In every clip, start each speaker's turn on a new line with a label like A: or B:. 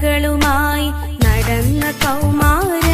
A: കഥകളുമായി നടന്ന കൗമാര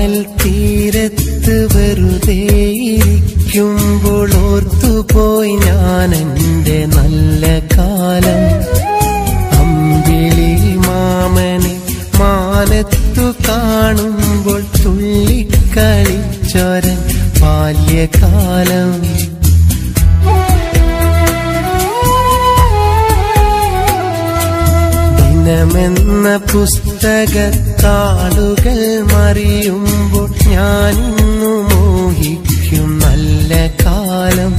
B: തീരത്ത് വെറുതെ ഇരിക്കുമ്പോൾ ഓർത്തുപോയി ഞാൻ എന്റെ നല്ല കാലം. അമ്പിളി മാമനെ മാനത്തു കാണുമ്പോൾ തുള്ളിക്കളിച്ചോരൻ ബാല്യകാലം. ദിനമെന്ന പുസ്തകത്തിൽ കാലുകൾ മറിയുമ്പോൾ ഞാനിന്നു മോഹിക്കും നല്ല കാലം.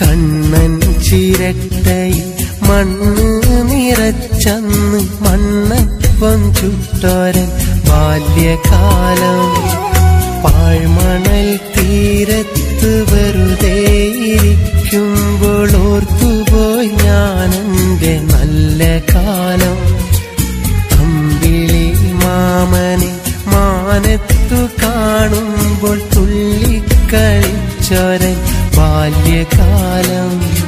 B: കണ്ണൻ ചിരട്ടയിൽ മണ്ണ് നിറച്ചന്ന് മണ്ണപ്പം ചുട്ടോരൻ ബാല്യകാലം. പാഴ്മണൽ തീരത്ത് ബാല്യകാലം.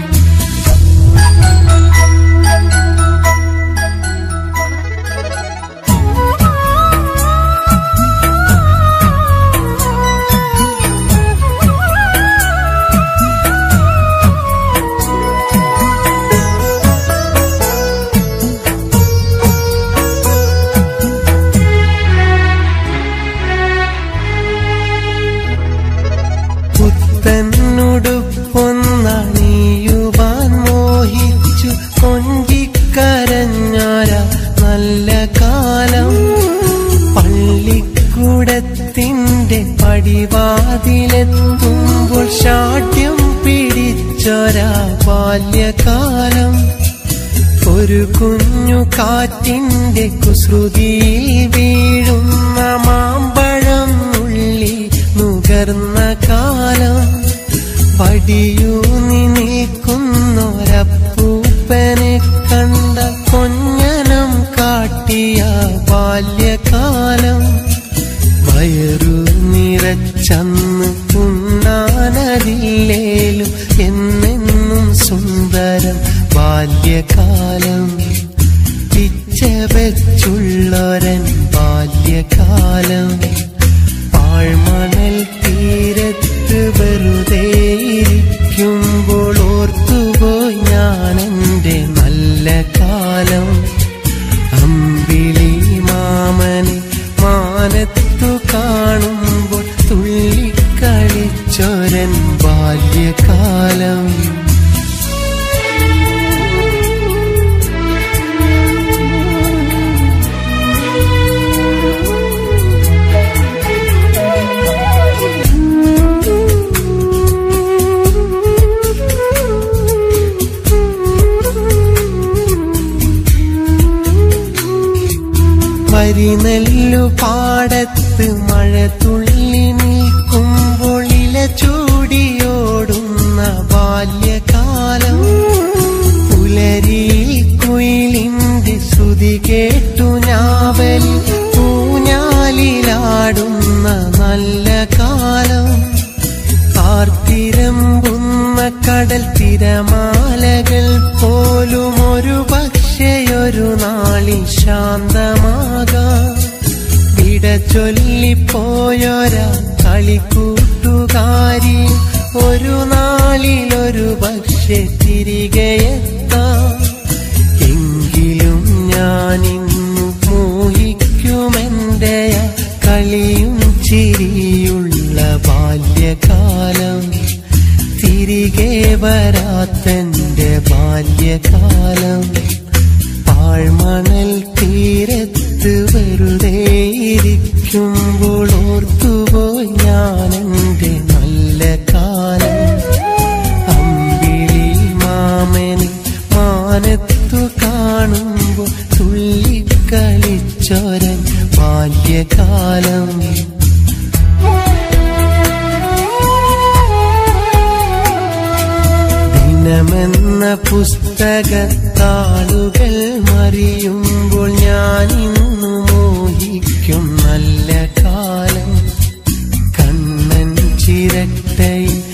B: നിറച്ചന്ന് ഉണ്ണാനതില്ലേലും എന്നെന്നും സുന്ദരം ബാല്യകാലം പിച്ച വെച്ചുള്ളൊരൻ ബാല്യകാലം. വരിനെല്ലു പാടത്ത് മഴ തുള്ളി നിൽക്കുമ്പോൾ ചൂടിയോടുന്ന ബാല്യകാലം. പുലരി കുയിലിന്റെ ശ്രുതി കേട്ടു ഞാവൽ ഊഞ്ഞാലിലാടുന്ന നല്ല കാലം. കാർത്തിരമ്പുന്ന കടൽ തിരമാലകൾ പോലും ഒരു പക്ഷെയൊരു നാളിൽ ശാന്തമാകാം. വിട ചൊല്ലിപ്പോയൊരാ കളിക്കൂട്ടുകാരി. ഒരു നാളിലൊരു പക്ഷെ തിരികെ എത്താം. എങ്കിലും ഞാനിന്നു മോഹിക്കുമെന്റെ കളിയും ചിരിയുള്ള ബാല്യകാലം. തിരികെ വരാത്തെന്റെ ബാല്യകാലം. പാഴ്മണൽ തീരത്ത് വെറുതെ ഇരിക്കുമ്പോൾ ഓർത്തുപോയി മോഹിക്കും